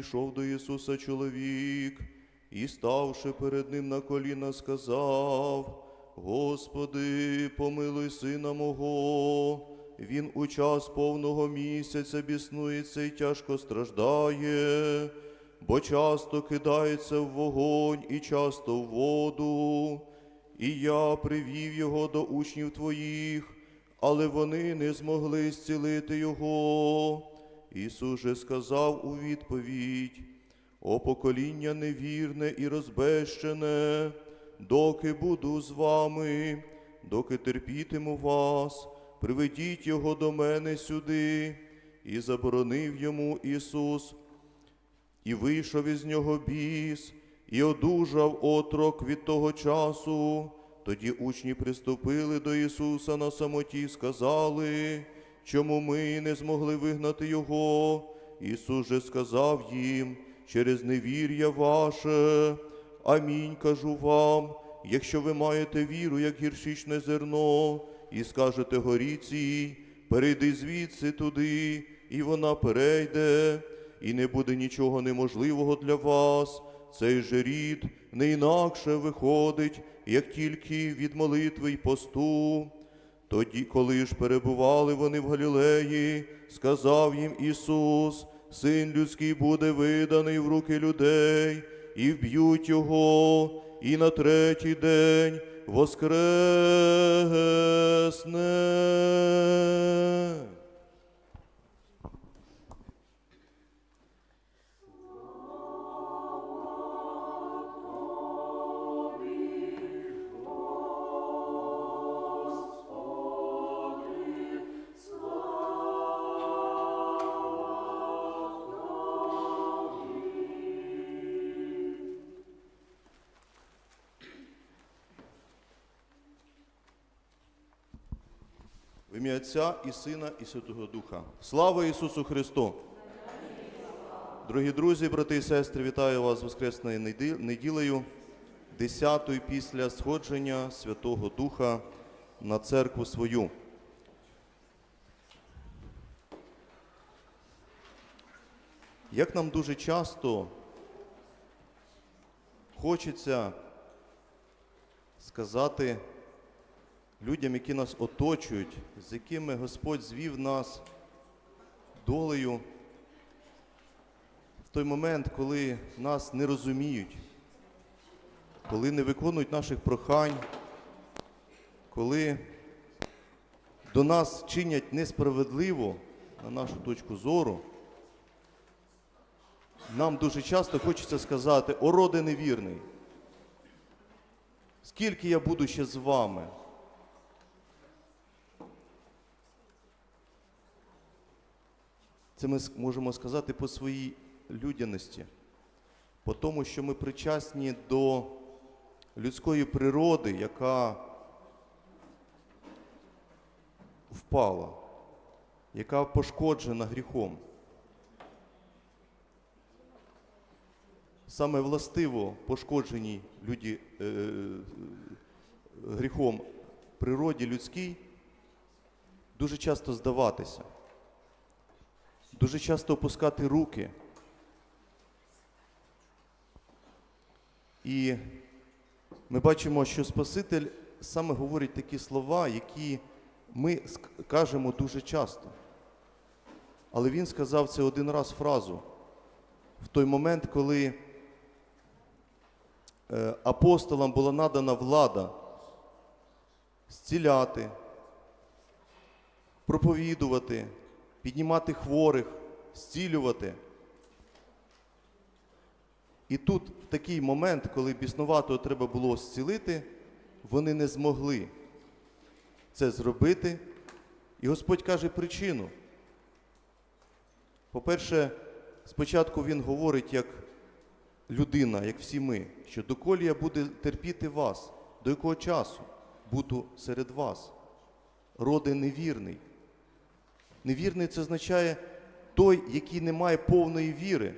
підійшов до Ісуса чоловік і, ставши перед ним на коліна, сказав: Господи, помилуй сина мого. Він у час повного місяця біснується і тяжко страждає, бо часто кидається в вогонь і часто в воду. І я привів його до учнів твоїх, але вони не змогли зцілити його. Ісус же сказав у відповідь: О покоління невірне і розбещене, доки буду з вами, доки терпітиму вас, приведіть його до мене сюди, і заборонив йому Ісус і вийшов із нього біс, і одужав отрок від того часу. Тоді учні приступили до Ісуса на самоті сказали, чому ми не змогли вигнати Його. Ісус же сказав їм, через невір'я ваше. Амінь кажу вам, якщо ви маєте віру, як гіршичне зерно, і скажете горіці, перейди звідси туди, і вона перейде, і не буде нічого неможливого для вас. Цей же рід не інакше виходить, як тільки від молитви й посту. Тоді, коли ж перебували вони в Галілеї, сказав їм Ісус, Син людський буде виданий в руки людей, і вб'ють його, і на третій день воскресне. В ім'я Отця і Сина, і Святого Духа. Слава Ісусу Христу! Дорогі друзі, брати і сестри, вітаю вас Воскресною неділею, десятою після сходження Святого Духа на церкву свою. Як нам дуже часто хочеться сказати людям, які нас оточують, з якими Господь звів нас долею в той момент, коли нас не розуміють, коли не виконують наших прохань, коли до нас чинять несправедливо на нашу точку зору, нам дуже часто хочеться сказати, о роде невірний, скільки я буду ще з вами? Це ми можемо сказати по своїй людяності, по тому, що ми причасні до людської природи, яка впала, яка пошкоджена гріхом. Саме властиво пошкодженій люді, е, е, гріхом природі людській дуже часто здаватися дуже часто опускати руки. І ми бачимо, що Спаситель саме говорить такі слова, які ми кажемо дуже часто. Але він сказав це один раз фразу в той момент, коли е, апостолам була надана влада зціляти, проповідувати, піднімати хворих, зцілювати. І тут в такий момент, коли біснуватого треба було зцілити, вони не змогли це зробити. І Господь каже причину. По-перше, спочатку Він говорить як людина, як всі ми, що доколі я буду терпіти вас, до якого часу буду серед вас. Роди невірний. Невірний це означає той, який не має повної віри.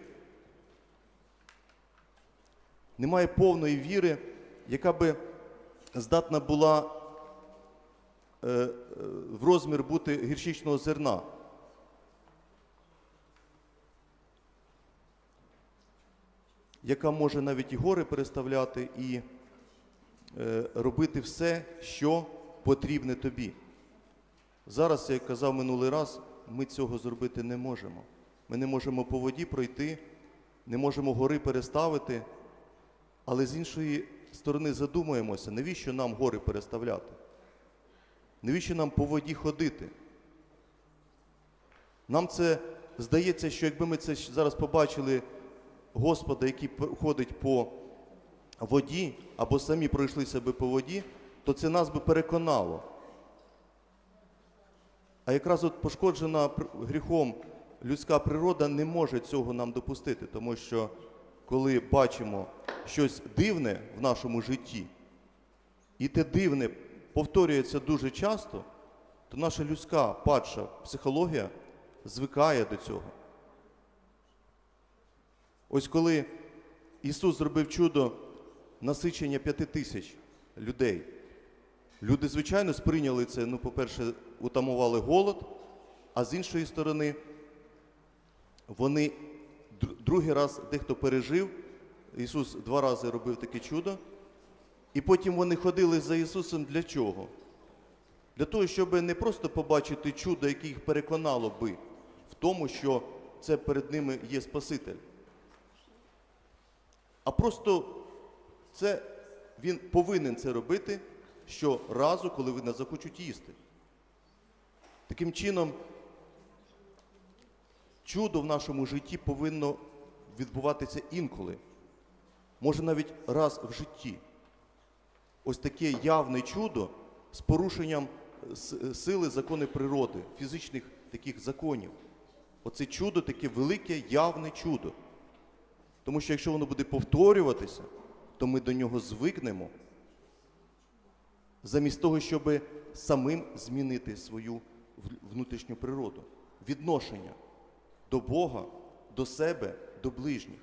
Немає повної віри, яка би здатна була е, е, в розмір бути гірчичного зерна. Яка може навіть і гори переставляти і е, робити все, що потрібне тобі. Зараз, як казав минулий раз, ми цього зробити не можемо. Ми не можемо по воді пройти, не можемо гори переставити, але з іншої сторони задумуємося, навіщо нам гори переставляти? Навіщо нам по воді ходити? Нам це здається, що якби ми це зараз побачили Господа, який ходить по воді, або самі пройшлися би по воді, то це нас би переконало. А якраз от пошкоджена гріхом людська природа не може цього нам допустити, тому що коли бачимо щось дивне в нашому житті, і те дивне повторюється дуже часто, то наша людська падша психологія звикає до цього. Ось коли Ісус зробив чудо насичення п'яти тисяч людей, люди, звичайно, сприйняли це, ну, по-перше, утамували голод, а з іншої сторони, вони другий раз дехто пережив, Ісус два рази робив таке чудо, і потім вони ходили за Ісусом для чого? Для того, щоб не просто побачити чудо, яке їх переконало би в тому, що це перед ними є Спаситель. А просто це він повинен це робити щоразу, коли вони захочуть їсти. Таким чином, чудо в нашому житті повинно відбуватися інколи. Може навіть раз в житті. Ось таке явне чудо з порушенням сили закони природи, фізичних таких законів. Оце чудо таке велике явне чудо. Тому що якщо воно буде повторюватися, то ми до нього звикнемо, замість того, щоб самим змінити свою внутрішню природу, відношення до Бога, до себе, до ближніх.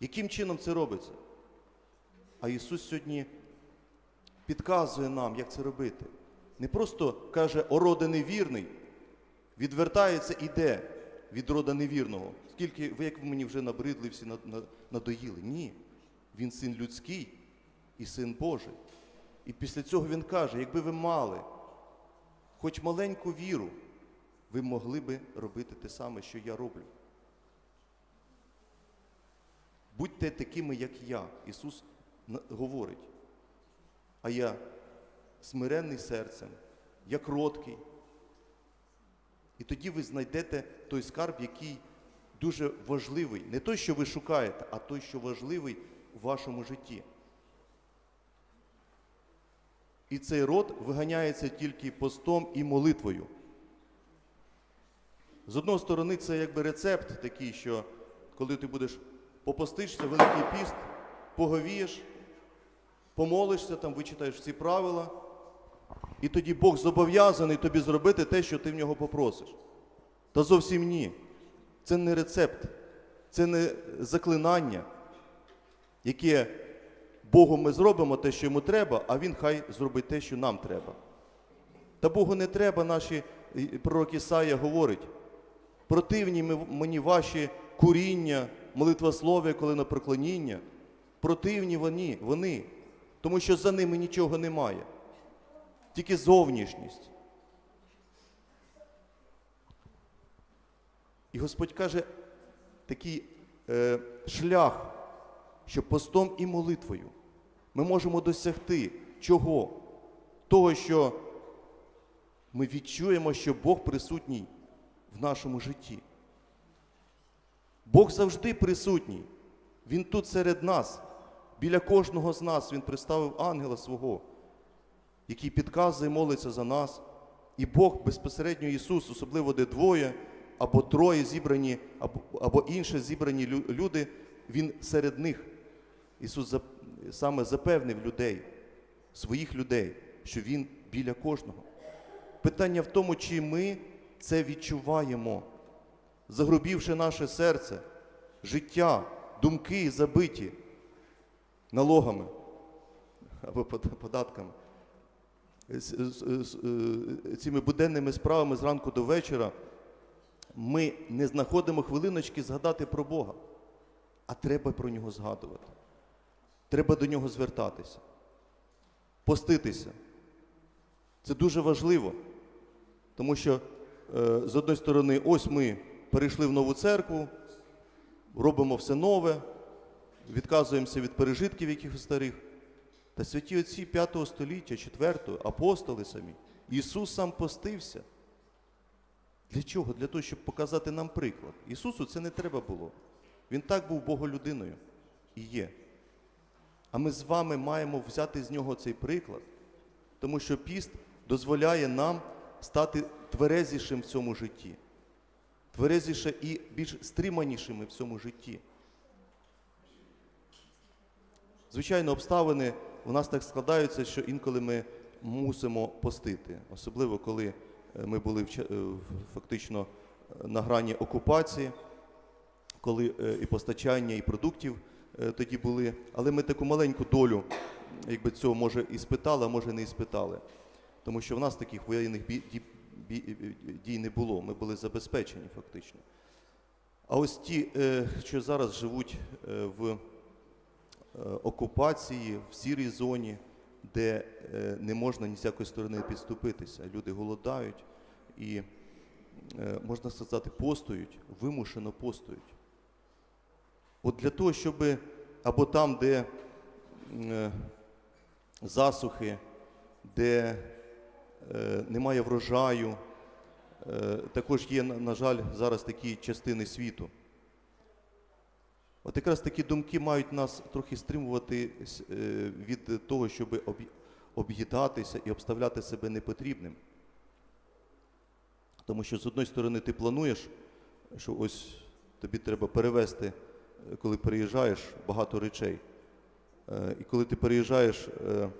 Яким чином це робиться? А Ісус сьогодні підказує нам, як це робити. Не просто каже, о роде невірний, відвертається і йде від рода невірного. Скільки ви, як ви мені вже набридли, всі на- на- надоїли? Ні. Він син людський і син Божий. І після цього він каже: якби ви мали хоч маленьку віру, ви могли би робити те саме, що я роблю. Будьте такими, як я. Ісус говорить. А я смиренний серцем, я кроткий. І тоді ви знайдете той скарб, який дуже важливий. Не той, що ви шукаєте, а той, що важливий у вашому житті. І цей род виганяється тільки постом і молитвою. З одної сторони, це якби рецепт такий, що коли ти будеш попостишся, великий піст, поговієш, помолишся, там вичитаєш всі правила, і тоді Бог зобов'язаний тобі зробити те, що ти в нього попросиш. Та зовсім ні. Це не рецепт, це не заклинання, яке Богу ми зробимо те, що йому треба, а Він хай зробить те, що нам треба. Та Богу не треба, наші пророк Ісая говорить. Противні мені ваші куріння, молитвослов'я, коли на проклоніння. Противні вони, вони, тому що за ними нічого немає. Тільки зовнішність. І Господь каже, такий е, шлях, що постом і молитвою ми можемо досягти чого? Того, що ми відчуємо, що Бог присутній в нашому житті. Бог завжди присутній. Він тут серед нас. Біля кожного з нас Він представив ангела свого, який підказує, молиться за нас. І Бог безпосередньо Ісус, особливо де двоє або троє зібрані, або, або інші зібрані люди, Він серед них. Ісус саме запевнив людей, своїх людей, що Він біля кожного. Питання в тому, чи ми це відчуваємо, загрубівши наше серце, життя, думки забиті налогами або податками. Е, Цими буденними справами зранку до вечора ми не знаходимо хвилиночки згадати про Бога, а треба про нього згадувати. Треба до нього звертатися, поститися. Це дуже важливо, тому що е, з одної сторони, ось ми перейшли в нову церкву, робимо все нове, відказуємося від пережитків якихось старих. Та святі отці 5 століття, 4 апостоли самі, Ісус сам постився. Для чого? Для того, щоб показати нам приклад. Ісусу це не треба було. Він так був Боголюдиною і є. А ми з вами маємо взяти з нього цей приклад, тому що піст дозволяє нам стати тверезішим в цьому житті, тверезіше і більш стриманішими в цьому житті. Звичайно, обставини у нас так складаються, що інколи ми мусимо постити, особливо коли е, ми були е, фактично е, на грані окупації, коли і постачання, і продуктів тоді були. Але ми таку маленьку долю, якби цього може і спитали, а може не і спитали. Тому що в нас таких воєнних ді- дій не було. Ми були забезпечені фактично. А ось ті, е, що зараз живуть е, в е, окупації, в сірій зоні, де е, не можна ні з якої сторони підступитися. Люди голодають і, е, можна сказати, постують, вимушено постують. От для того, щоб або там, де е, засухи, де е, немає врожаю, е, також є, на жаль, зараз такі частини світу. От якраз такі думки мають нас трохи стримувати е, від того, щоб об'ї- об'їдатися і обставляти себе непотрібним. Тому що з одної сторони ти плануєш, що ось тобі треба перевезти, е, коли переїжджаєш, багато речей. Е, І коли ти переїжджаєш е,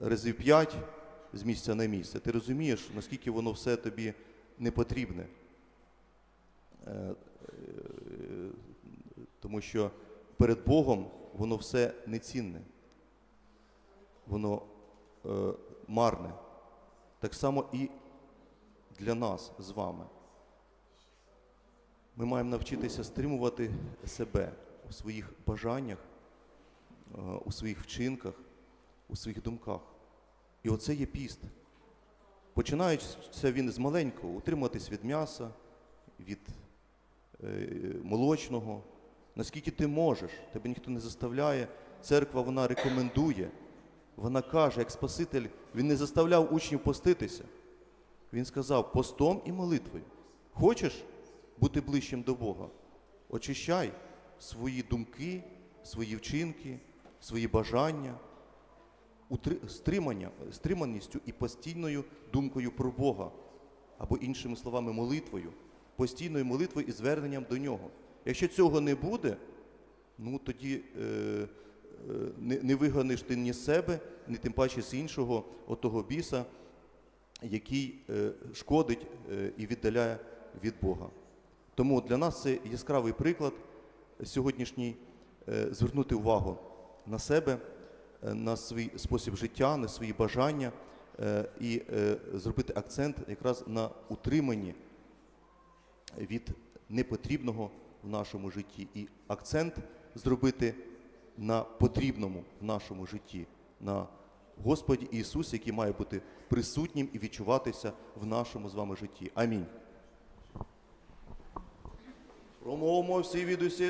разів п'ять з місця на місце, ти розумієш, наскільки воно все тобі не потрібне. Е, Тому що перед Богом воно все нецінне, воно марне. Так само і для нас з вами. Ми маємо навчитися стримувати себе у своїх бажаннях, е, у своїх вчинках, у своїх думках. І оце є піст. Починається він з маленького, утриматись від м'яса, від е, молочного, наскільки ти можеш, тебе ніхто не заставляє. Церква вона рекомендує, вона каже, як Спаситель, він не заставляв учнів поститися. Він сказав постом і молитвою. Хочеш бути ближчим до Бога? Очищай свої думки, свої вчинки, свої бажання, стримання, стриманістю і постійною думкою про Бога, або іншими словами, молитвою, постійною молитвою і зверненням до нього. Якщо цього не буде, ну тоді е, е, не, виганиш ти ні себе, ні тим паче з іншого отого біса, який е, шкодить е, і віддаляє від Бога. Тому для нас це яскравий приклад сьогоднішній е, звернути увагу на себе, е, на свій спосіб життя, на свої бажання е, і зробити акцент якраз на утриманні від непотрібного в нашому житті і акцент зробити на потрібному в нашому житті, на Господі Ісусі, який має бути присутнім і відчуватися в нашому з вами житті. Амінь. Промовимо всі від усіх